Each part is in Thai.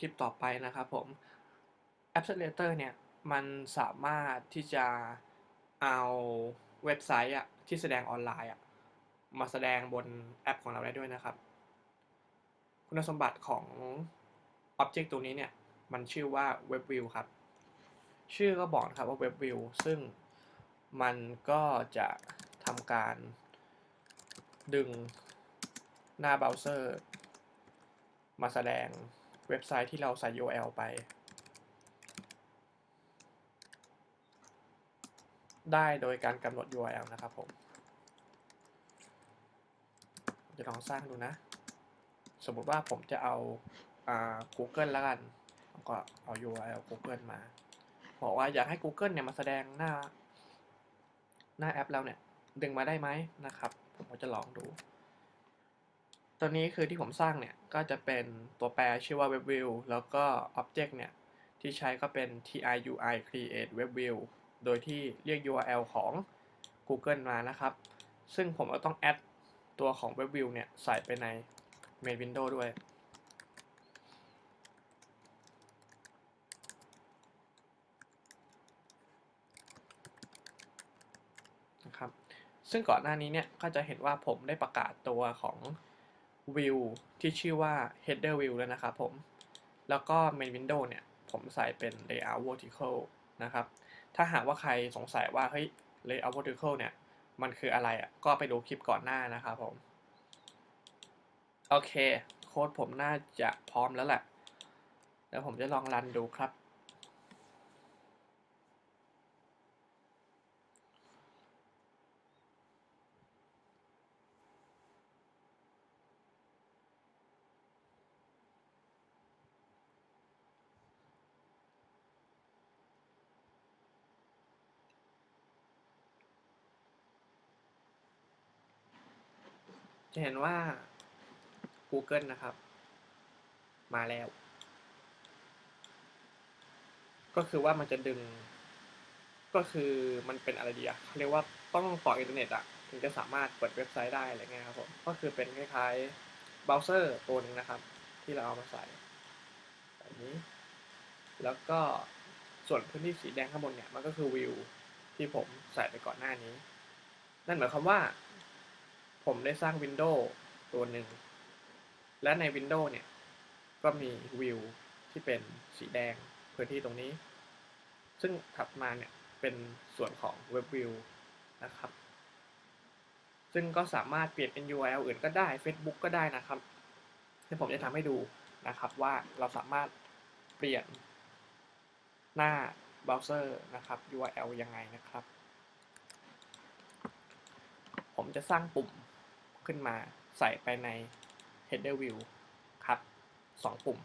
คลิปต่อไปนะครับผม Accelerator เนี่ย มันสามารถที่จะเอาเว็บไซต์อะที่แสดงออนไลน์อะมาแสดงบนแอปของเราได้ด้วยนะครับ คุณสมบัติของ Object ตัวนี้เนี่ย มันชื่อว่า Web View ครับ ชื่อก็บอกนะครับว่า Web View ซึ่งมันก็จะทำการดึงหน้าเบราว์เซอร์ มาแสดง เว็บไซต์ที่เราใส่ URL ไป ได้โดยการกำหนด URL นะครับผม จะลองสร้างดูนะ สมมติว่าผมจะเอาอ่า Google แล้วกันก็เอา URL Google มา บอกว่าอยากให้ Google เนี่ยมาแสดงหน้า หน้าแอปเราเนี่ย ดึงมาได้ไหมนะครับ ผมก็จะลองดู ตัวนี้คือที่ผมสร้างเนี่ย ก็จะเป็นตัวแปรชื่อว่า Web View แล้วก็ Object เนี่ย ที่ใช้ก็เป็น TIUI create Web View โดยที่เรียก URL ของ Google มานะครับ ซึ่งผมก็ต้องแอดตัวของ Web View เนี่ย ใส่ไปใน Main Window ด้วยนะครับ ซึ่งก่อนหน้านี้เนี่ย ก็จะเห็นว่าผมได้ประกาศตัวของ View ที่ชื่อว่า Header View แล้วนะครับผม แล้วก็ Main Window เนี่ย ผมใส่เป็น Layout Vertical นะครับ ถ้าหากว่าใครสงสัยว่า เฮ้ย Layout Vertical เนี่ย มันคืออะไรอะ ก็ไปดูคลิปก่อนหน้านะครับผม โอเค โค้ดผมน่าจะพร้อมแล้วแหละ แล้วผมจะลองรันดูครับ จะเห็นว่า Google นะครับ มาแล้ว ก็คือว่ามันจะดึง ก็คือมันเป็นอะไรดีอะเขาเรียกว่าต้องต่ออินเทอร์เน็ตอะถึงจะสามารถเปิดเว็บไซต์ได้อะไรเงี้ยครับผมก็คือเป็นคล้ายๆเบราว์เซอร์ตัวหนึ่งนะครับ ที่เราเอามาใส่แบบนี้ แล้วก็ส่วนพื้นที่สีแดงข้างบนเนี่ยมันก็คือวิวที่ผมใส่ไปก่อนหน้านี้ นั่นหมายความว่า ผมได้สร้างวินโดว์ตัวหนึ่ง และในวินโดว์เนี่ย ก็มีวิวที่เป็นสีแดงพื้นที่ตรงนี้ ซึ่งถัดมาเนี่ย เป็นส่วนของเว็บวิวนะครับ ซึ่งก็สามารถเปลี่ยนเป็น URL อื่นก็ได้ Facebook ก็ได้นะครับที่ผมจะทำให้ดูนะครับว่าเราสามารถเปลี่ยนหน้าเบราว์เซอร์นะครับ URL ยังไงนะครับ ผมจะสร้างปุ่ม ขึ้นมาใส่ไปใน header view ครับสองปุ่ม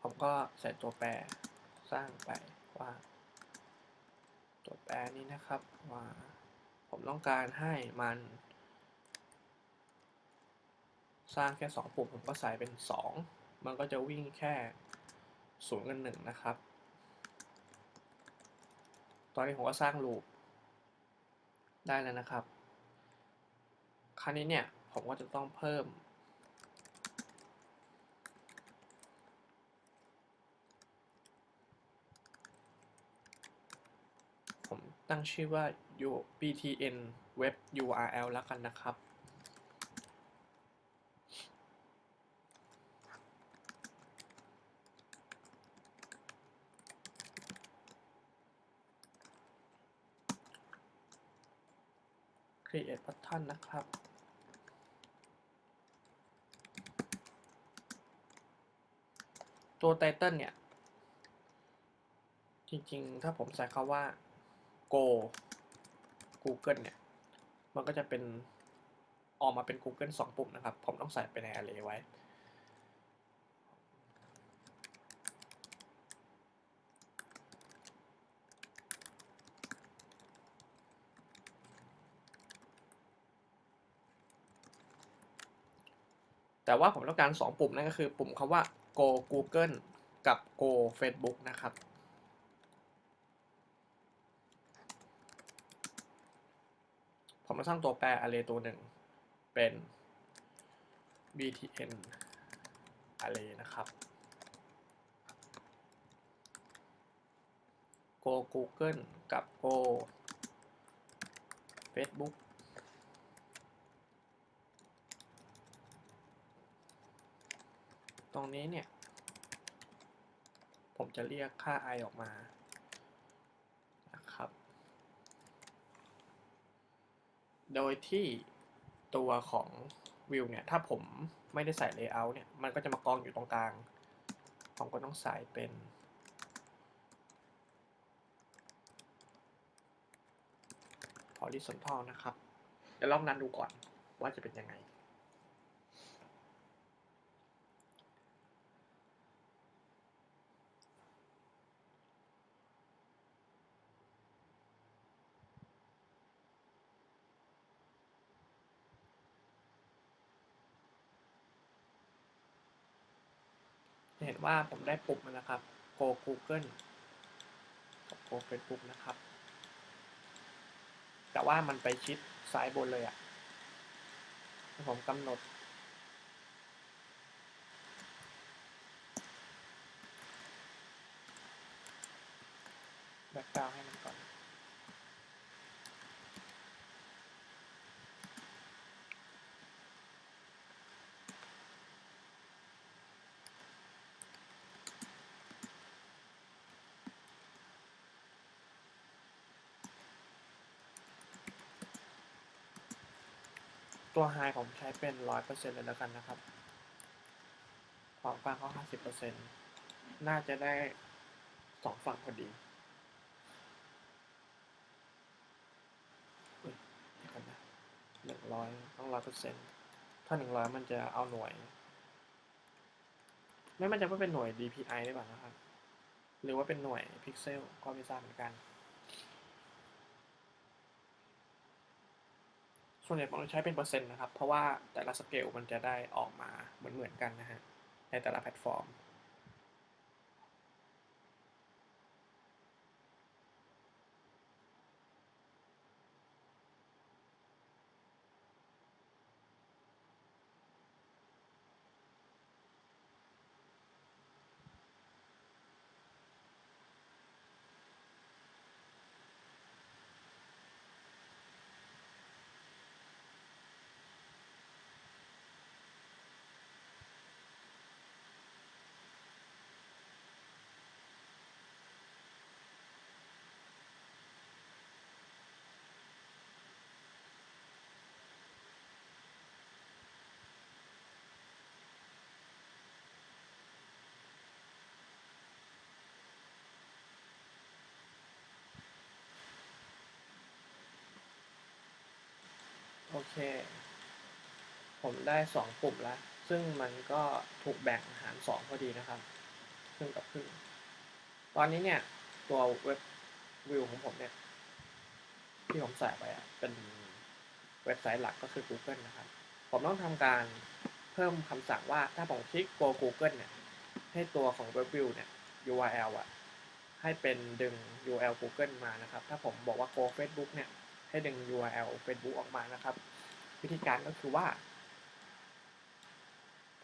ผมก็ใส่ตัวแปรสร้างไปว่า ตัวแปรนี้นะครับว่าผมต้องการให้มัน สร้างแค่ 2 ปุ่มผมก็ใส่เป็น 2 มันก็จะวิ่งแค่ศูนย์กับหนึ่งนะครับ ตอนนี้ผมก็สร้างลูปได้แล้วนะครับ คราวนี้เนี่ยผมก็จะต้องเพิ่ม ผมตั้งชื่อว่า u btn web url แล้วกันนะครับ create button นะครับ ตัว title เนี่ย จริงๆ ถ้าผมใส่คาว่า go google เนี่ย มันก็จะเป็นออกมาเป็น google 2 ปุ่มนะครับ ผมต้องใส่ไปใน array ไว้ แต่ว่าผมต้องการ 2 ปุ่มนั่นก็คือปุ่มคำว่า go google กับ go facebook นะครับ ผมจะสร้างตัวแปร array ตัวหนึ่ง เป็น btn array นะครับ go google กับ go facebook รงนี้เนี่ย ผมจะเรียกค่า i ออกมานะครับ โดยที่ตัวของวิวเนี่ย ถ้าผมไม่ได้ใส่ layout เนี่ย มันก็จะมากองอยู่ตรงกลาง ผมก็ต้องใส่เป็น horizontal นะครับเดี๋ยวลองนันดูก่อนว่าจะเป็นยังไง ว่าผมได้ปุ่มมันนะครับ Go Google กับ Go Facebook นะครับ แต่ว่ามันไปชิดซ้ายบนเลยอะ่ะผมกำหนด แบ็กกราวให้มันก่อน ตัว High ผมใช้เป็น 100%เลยแล้วกันนะครับ ความกว้างเขา50%น่าจะได้สองฝั่งพอดีเดี๋ยวก่อนนะหนึ่งร้อยต้องร้อยเปอร์เซ็นต์ถ้าหนึ่งร้อยมันจะเอาหน่วย ไม่มั่นใจว่าเป็นหน่วย DPI หรือเปล่านะครับ หรือว่าเป็นหน่วยพิกเซลก็ไม่ทราบเหมือนกัน ส่วนใหญ่ผมจะใช้เป็นเปอร์เซ็นต์นะครับ เพราะว่าแต่ละสเกลมันจะได้ออกมาเหมือนเหมือนๆกันนะฮะในแต่ละแพลตฟอร์ม โอเค ผมได้สองปุ่มแล้ว ซึ่งมันก็ถูกแบ่งหารสองพอดีนะครับครึ่งกับครึ่ง ตอนนี้เนี่ย ตัวเว็บวิวของผมเนี่ย ที่ผมใส่ไปอะ เป็นเว็บไซต์หลักก็คือ Google นะครับ ผมต้องทำการเพิ่มคำสั่งว่าถ้าผมคลิก Go Google เนี่ย ให้ตัวของเว็บวิวเนี่ย URL อะ ให้เป็นดึง URL Google มานะครับ ถ้าผมบอกว่า Go Facebook เนี่ย ให้ดึง URL Facebook ออกมานะครับ วิธีการก็คือว่า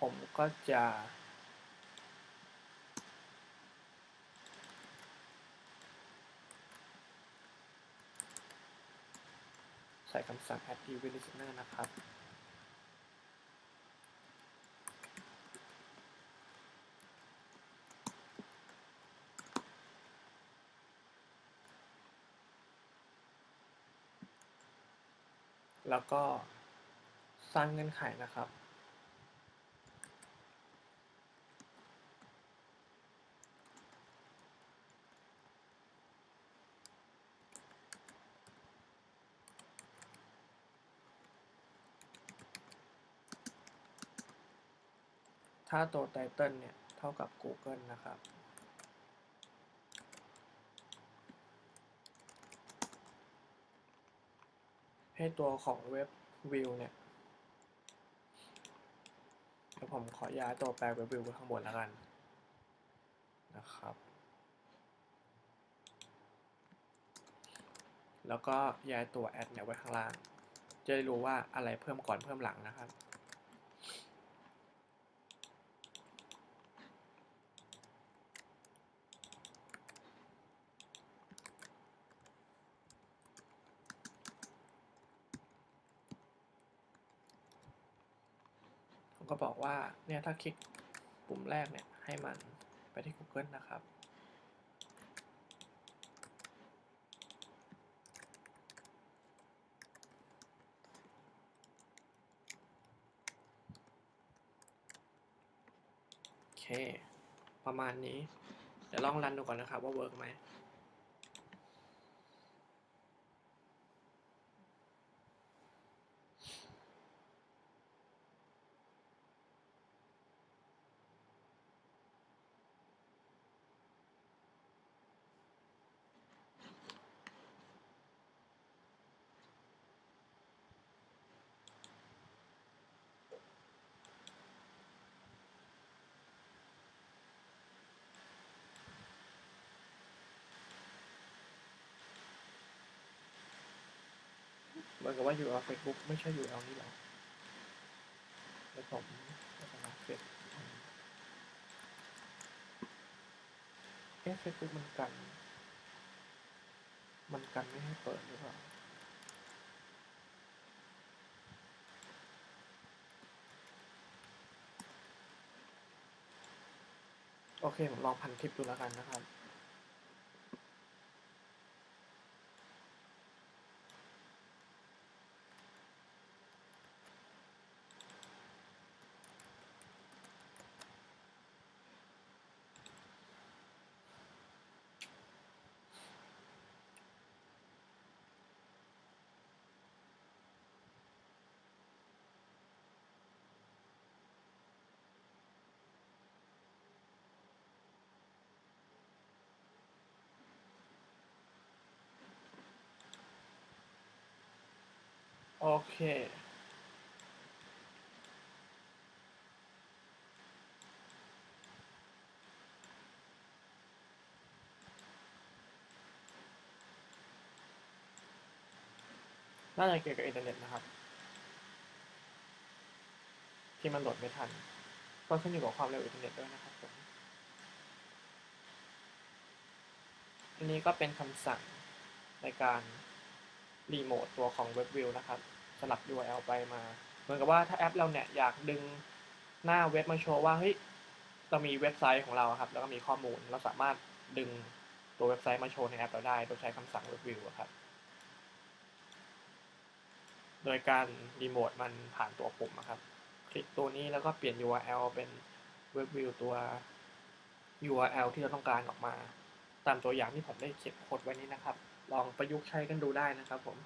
ผมก็จะใส่คำสั่ง add event listener นะครับ แล้วก็สร้างเงื่อนไขนะครับ ถ้าตัวไตเติลเนี่ย เท่ากับ Google นะครับ ให้ตัวของเว็บวิวเนี่ยเดี๋ยวผมขอย้ายตัวแปลเว็บวิวไปข้างบนแล้วกันนะครับ แล้วก็ย้ายตัวแอดเนี่ยไว้ข้างล่าง จะได้รู้ว่าอะไรเพิ่มก่อนเพิ่มหลังนะครับ ก็บอกว่าเนี่ยถ้าคลิกปุ่มแรกเนี่ยให้มันไปที่ Google นะครับ โอเค ประมาณนี้ เดี๋ยวลองรันดูก่อนนะครับว่าเวิร์กไหม เหมือนกับว่า URL Facebook ไม่ใช่ URL นี่หรอเดี๋ยวผมจะมัครเฟซเอ๊ะ Facebook มันกัน มันกันไม่ให้เปิดหรือเปล่าโอเค ผมลองพันคลิปดูแล้วกันนะครับ โอเค น่าจะเกี่ยวกับอินเทอร์เน็ตนะครับ ที่มันโหลดไม่ทัน ก็ขึ้นอยู่กับความเร็วอินเทอร์เน็ตด้วยนะครับผมอันนี้ก็เป็นคำสั่งในการรีโมทตัวของ WebView นะครับ สลับ URL ไปมา เหมือนกับว่าถ้าแอปเราเนี่ยอยากดึงหน้าเว็บมาโชว์ว่าเฮ้ยเรามีเว็บไซต์ของเราครับ แล้วก็มีข้อมูลเราสามารถดึงตัวเว็บไซต์มาโชว์ในแอปเราได้ โดยใช้คำสั่ง WebView ครับ โดยการรีโมทมันผ่านตัวปุ่มอะครับ คลิกตัวนี้แล้วก็เปลี่ยน URL เป็น WebView ตัว URL ที่เราต้องการออกมา ตามตัวอย่างที่ผมได้เขียนโค้ดไว้นี้นะครับ ลองประยุกต์ใช้กันดูได้นะครับผม